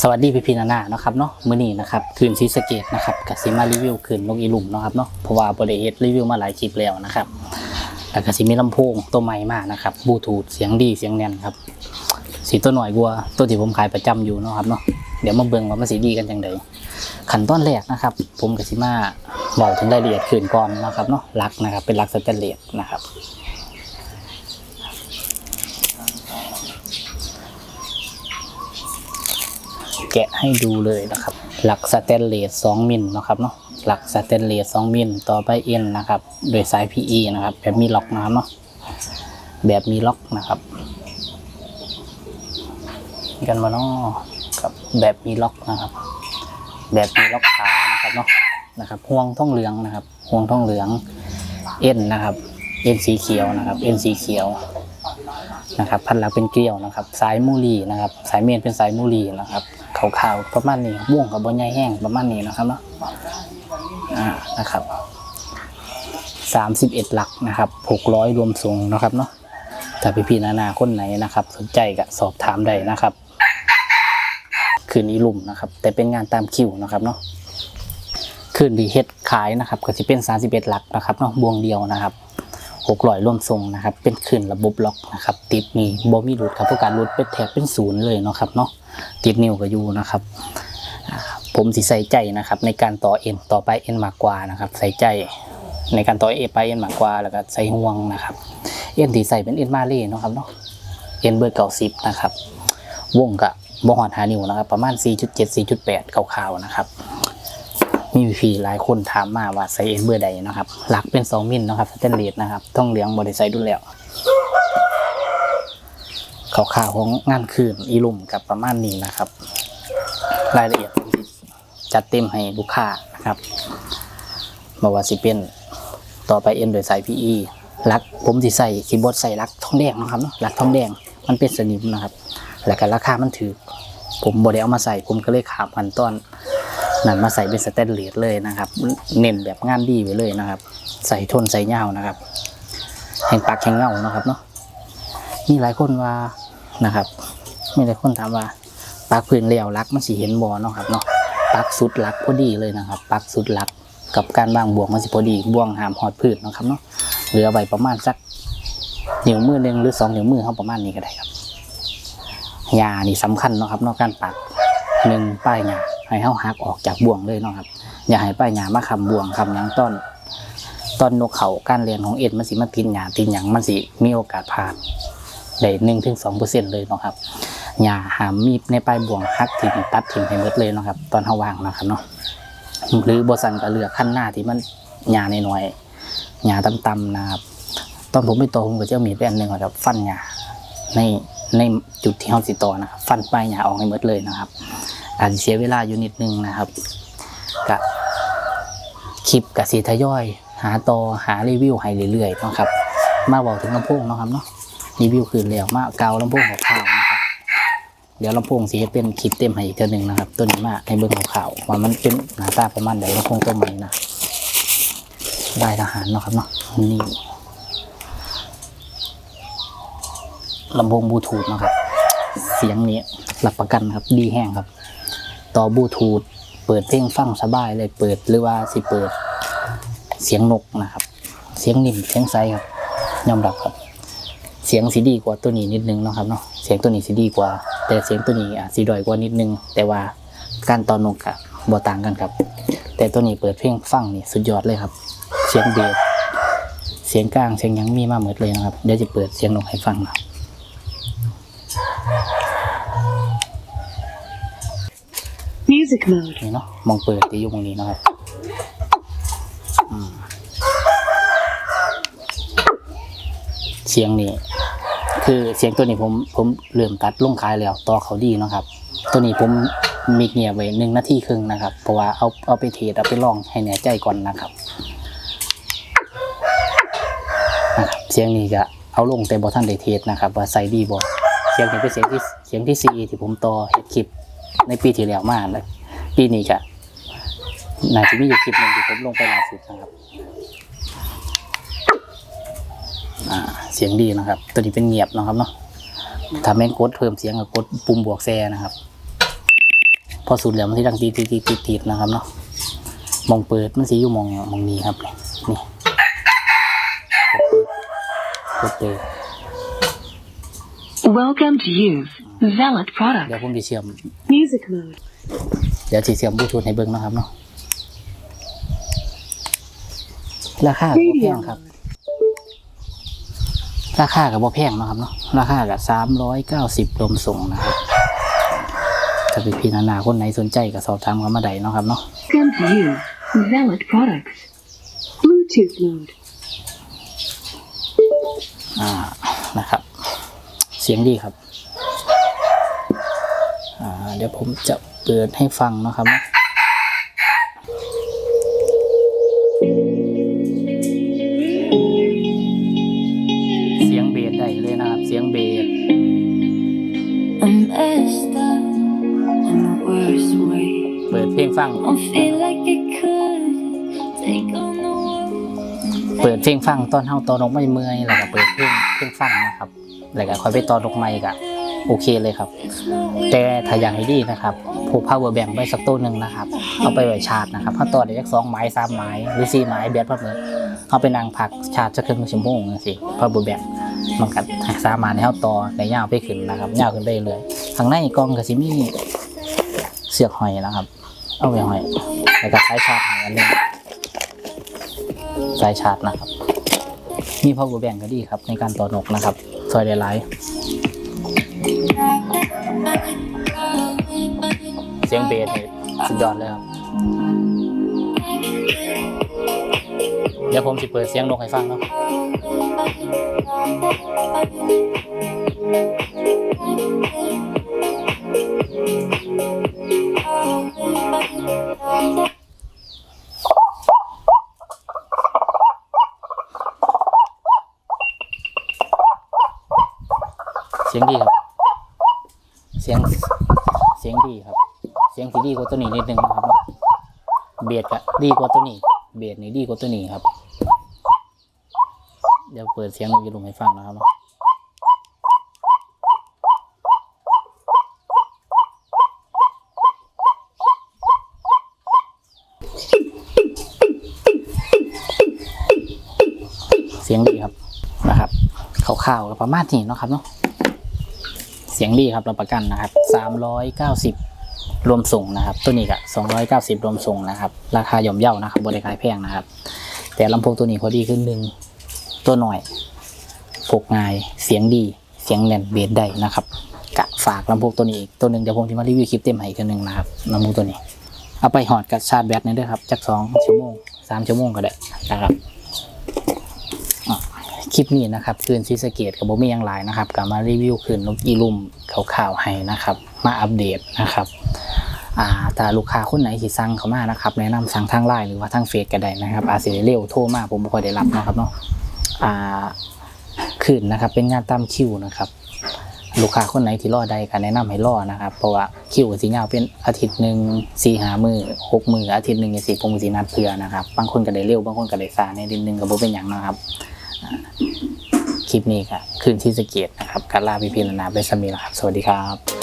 สวัสดีพี่พีนานาเนาะครับเนาะมื้อนี้นะครับคืนซีสเกตนะครับกับซีมารีวิวคืนนกอีลุมเนาะครับเนาะเพราะว่าบริเอรีวิวมาหลายคลิปแล้วนะครับแล้วก็สิมีลำโพงตัวใหม่มากนะครับบลูทูธเสียงดีเสียงแน่นครับสีตัวหน่อยกว่าตัวที่ผมขายประจำอยู่เนาะครับเนาะเดี๋ยวมาเบิ่งว่ามันสีดีกันจังไดขั้นตอนแรกนะครับ ผมกับซิมาบอกถึงรายละเอียดคืนก่อนนะครับเนาะลักนะครับเป็นลักสแตนเลสนะครับ แกะให้ดูเลยนะครับ หลักสแตนเลส2มิลนะครับเนาะหลักสแตนเลส2มิลต่อไปเอ็นนะครับโดยสาย PE นะครับ แบบมีล็อกนะครับเนาะแบบมีล็อกนะครับ กันมาเนาะกับแบบมีล็อกนะครับ แบบมีล็อกขานะครับเนาะนะครับห่วงท่องเหลืองนะครับห่วงท่องเหลืองเอ็นนะครับเอ็นสีเขียวนะครับเอ็นสีเขียวนะครับ พันหลักเป็นเกลียวนะครับ สายมูลีนะครับ สายเมนเป็นสายมูลีนะครับ ขาวๆประมาณนี้บม่วงกับบนใหญ่แห้งประมาณนี้นะครับเนาะอ่านะครับสามสิบเอ็ดหลักนะครับหกร้อยรวมทรงนะครับเนาะถ้าพี่พี่ๆนานาคนไหนนะครับ สนใจก็สอบถามได้นะครับ คืนนี้ลุ่มนะครับ แต่เป็นงานตามคิวนะครับเนาะคืนดีเฮ็ดขายนะครับก็จะเป็นสามสิบเอ็ดหลักนะครับเนาะบวงเดียวนะครับ หกร้อยร่วมทรงนะครับ เป็นขึ้นระบบล็อกนะครับ ติดมีบอมีหลุดครับเพราะการหลุดเป็นแถบเป็นศูนย์เลยเนาะครับเนาะติดนิ้วกับยูนะครับผมสิใส่ใจนะครับ ในการต่อเอ็นต่อไปเอ็นมากกว่านะครับ ใส่ใจในการต่อเอ็นไปเอ็นมากกว่าแล้วก็ใส่ห่วงนะครับเอ็นที่ใส่เป็นเอ็นมาเล่เนาะครับเนาะเอ็นเบอร์เก่าสิบนะครับวงกับบอหอนหานิ้วนะครับ ประมาณ 4.7 4.8ขาวๆนะครับ มีพี่หลายคนถามมาว่าใส่เอ็นเบอร์ใดนะครับ หลักเป็น2มิลนะครับสแตนเลสนะครับต้องเหลืองบริไซด์ดูแล้วขาวๆของงานคืนอีลุ่มกับประมาณนี้นะครับ รายละเอียดจัดเต็มให้ลูกค้านะครับบอกว่าสิเป็นต่อไปเอ็นโดยสาย PE ลักผมสิใส่คีย์บอร์ดใส่ลักทองแดงนะครับเนาะลักทองแดงมันเป็นสนิมนะครับ แล้วก็ราคามันถือผมบอไดเอามาใส่ผมก็เลยขาพันต้น นั่นมาใส่เป็นสแตนเลสเลยนะครับ เน้นแบบงานดีไว้เลยนะครับ ใส่ทนใส่เงานะครับ แห่งปากแห่งเงานะครับเนาะมีหลายคนว่านะครับมีหลายคนถามว่าปากพื้นเลี้ยวรักมันสีเห็นบอเนาะครับเนาะปักสุดรักพอดีเลยนะครับ ปักสุดรักกับการบางบวงมันสิพอดีบวงหามหอดพื้นนะครับเนาะเหลือไว้ประมาณสักนิ้วมือหนึ่งหรือสองนิ้วมือเขาประมาณนี้ก็ได้ครับยานี่สำคัญเนาะครับเนอกการปัก หนึ่งป้ายหยาให้เฮาหักออกจากบ่วงเลยเนาะครับ อย่าให้ป้ายหยามาคำบ่วงคำยังต้นต้นนกเขาการเรียนของเอ็ดมันสิมาตินหยาตินหยังมันสิมีโอกาสพลาดได้หนึ่งถึงสองเปอร์เซ็นต์เลยเนาะครับหยาหามีดในปลายบ่วงหักถิ่มตัดถิ่มให้หมดเลยเนาะครับ ตอนเฮาวางเนาะครับเนาะหรือบสันก็เลือกขั้นหน้าที่มันหยาในหน่อยหยาต่ำๆนะครับตอนผมไปโตผมก็จะมีดไปอันหนึ่งครับ ฟันหยาใน ในจุดที่เฮาสิต่อนะครับฟันปลายหยาออกให้หมดเลยนะครับ อาจจะเสียเวลาอยู่นิดนึงนะครับกะคลิปกับสีทยอย หาต่อหารีวิวให้เรื่อยๆนะครับ มาบอกถึงลำโพงนะครับเนาะรีวิวคืนแล้วมาเกาลำโพงของข่าวนะครับเดี๋ยวลำโพงสีเป็นคลิปเต็มให้อีกเท่านึงนะครับ ตัวนี้มาให้เบิ่งข่าวว่ามันเป็นหน้าตาประมาณใดลำโพงตัวใหม่นะได้ทหารนะครับเนาะนี่ ลำโพงบลูทูธนะครับ เสียงนี้รับประกันครับ ดีแห้งครับ ต่อบลูทูธเปิดเพลงฟังสบายเลยเปิดหรือว่าสิเปิด เสียงนกนะครับ เสียงนิ่มเสียงใสครับยอมรับครับ เสียงสีดีกว่าตัวนี้นิดนึงนะครับเนาะเสียงตัวนี้สีดีกว่า แต่เสียงตัวนี้อะสีดอยกว่านิดนึง แต่ว่าการตอนนกอะบ่ต่างกันครับ แต่ตัวนี้เปิดเพลงฟังนี่สุดยอดเลยครับ เสียงเบสเสียงกลางเสียงยังมีมากเหมดเลยนะครับเดี๋ยวจะเปิดเสียงนกให้ฟังนะครับ Music mode. นี่เนาะมองเปิดที่อยู่ตรงนี้นะครับอืมเสียงนี่คือเสียงตัวนี้ผมผมเริ่มตัดลงขายแล้วต่อเขาดีเนาะครับ ตัวนี้ผมมีเงียบไว้หนึ่งนาทีครึ่งนะครับ เพราะว่าเอาเอาไปเทสเอาไปลองให้แน่ใจก่อนนะครับนะครับ เสียงนี้ก็เอาลงแต่บอท่านได้เทสนะครับ ว่าใส่ดีบอเสียงนี้เป็นเสียงที่เสียงที่ซีที่ผมต่อเฮ็ดคลิปในปีที่แล้วมากเลย ปีนี้ก็น่าจะมีอยู่คลิปหนึ่งที่ผมลงไปล่าสุดนะครับอ่าเสียงดีนะครับ ตัวนี้เป็นเงียบนะครับเนาะถ้าแม่งกดเพิ่มเสียงก็กดปุ่มบวกแซนะครับ พอสุดแล้วมันสิดังตีตีตีตีตีนะครับเนาะมองเปิดมันสิอยู่มองมองนี้ครับนี่นี่กดเปิด Welcome to use Zealot เดี๋ยว product. ผมจะเชื่อม Music mode. เดี๋ยวสิเชื่อมบลูทูธให้เบิ่งนะครับเนาะราคาก็บ่แพ Radio งครับ mode. ราคากับบ่แพงเนาะครับเนาะราคากับสามร้อยเก้าสิบรวมส่งนะครับถ้าเป็นพี่นานาคนไหนสนใจก็สอบถามกันมาได้เนาะครับเนาะ Welcome to use Zealot products. Bluetooth mode. อ่านะครับ เสียงดีครับ อ่า เดี๋ยวผมจะ เปิดให้ฟังนะครับเนาะเสียงเบสได้เลยนะครับ เสียงเบส I messed up in the worst way. เปิดเพลงฟัง I feel like it could take on the world. เปิดเพลงฟังตอนเฮาตอนนกไม่เมื่อยแล้วก็เปิดเพลงเพลงฟังนะครับแล้วก็ค่อยไปตอนนกไม่ก็ โอเคเลยครับ แต่ถ้าอย่างให้ดีนะครับผูก power bank ไว้สักตัวหนึ่งนะครับ เอาไปไว้ชาร์จนะครับถ้าต่อได้สักสองไม้สามไม้หรือสี่ไม้แบตพอเหมือนเอาไปนั่งพักชาร์จสักครึ่งชั่วโมงจังซี่ power bank มันก็สามารถให้เราต่อในยาวไปขึ้นนะครับยาวขึ้นไปเลยข้างในกล่องก็สิมีเสือกหอยนะครับ เอาไว้หอยแล้วก็สายชาร์จห้อันหนึงสายชาร์จนะครับ มี power bank ก็ดีครับในการต่อนกนะครับซอยได้หลาย เสียงเบสนี่สุดยอดเลยครับ เดี๋ยวผมจะเปิดเสียงนกให้ฟังเนาะเสียงดีครับ สียงเสียงดีครับ เสียงที่ดีกว่าตัวนี้นิดนึงครับ เบียดกะดีกว่าตัวนี้ เบียดนี่ดีกว่าตัวนี้ครับ เดี๋ยวเปิดเสียงนกยูรุมให้ฟังนะครับเสียงดีครับนะครับข่าวๆประมาณนี้เนาะครับเนาะ สียงดีครับรับประกันนะครับสามร้อยเก้าสิบรวมส่งนะครับ ตัวนี้ก็สองร้อยเก้าสิบรวมส่งนะครับ ราคาย่อมเยานะครับบริการแพงนะครับ แต่ลำโพงตัวนี้เขาดีขึ้นหนึ่งตัวหน่อยพกง่ายเสียงดีเสียงแน่นเบสได้นะครับกะฝากลำโพงตัวนี้อีกตัวหนึ่งเดี๋ยวผมจะมารีวิวคลิปเต็มให้อีกตัวหนึ่งนะครับลำโพงตัวนี้ เอาไปหอดกับชาร์จแบตนี่ด้วยครับจากสองชั่วโมงสามชั่วโมงก็ได้นะครับ คลิปนี้นะครับคืนซีสเกตกับโบมียังหลายนะครับกลับมารีวิวคืนนกอีลุ่มข่าวๆให้นะครับ มาอัปเดตนะครับอ่าถ้าลูกค้าคนไหนที่สั่งเขามานะครับแนะนำสั่งทางไลน์หรือว่าทางเฟซก็ได้นะครับ อาจจะเร็วโทรมาผมบ่ค่อยได้รับนะครับเนาะอ่าคืนนะครับเป็นงานตามคิวนะครับ ลูกค้าคนไหนที่รอใดก็แนะนำให้รอนะครับ เพราะว่าคิวสียาเป็นอาทิตย์หนึ่งสี่หามือหกมืออาทิตย์หนึ่งสี่ผมสีนัดเพื่อนะครับ บางคนก็ได้เร็วบางคนก็ได้ซาในดินหนึ่งก็บ่เป็นอย่างนะครับ คลิปนี้ครับคืนที่สะเกตนะครับการลาพิพิรนาเปสมีนะครับ สวัสดีครับ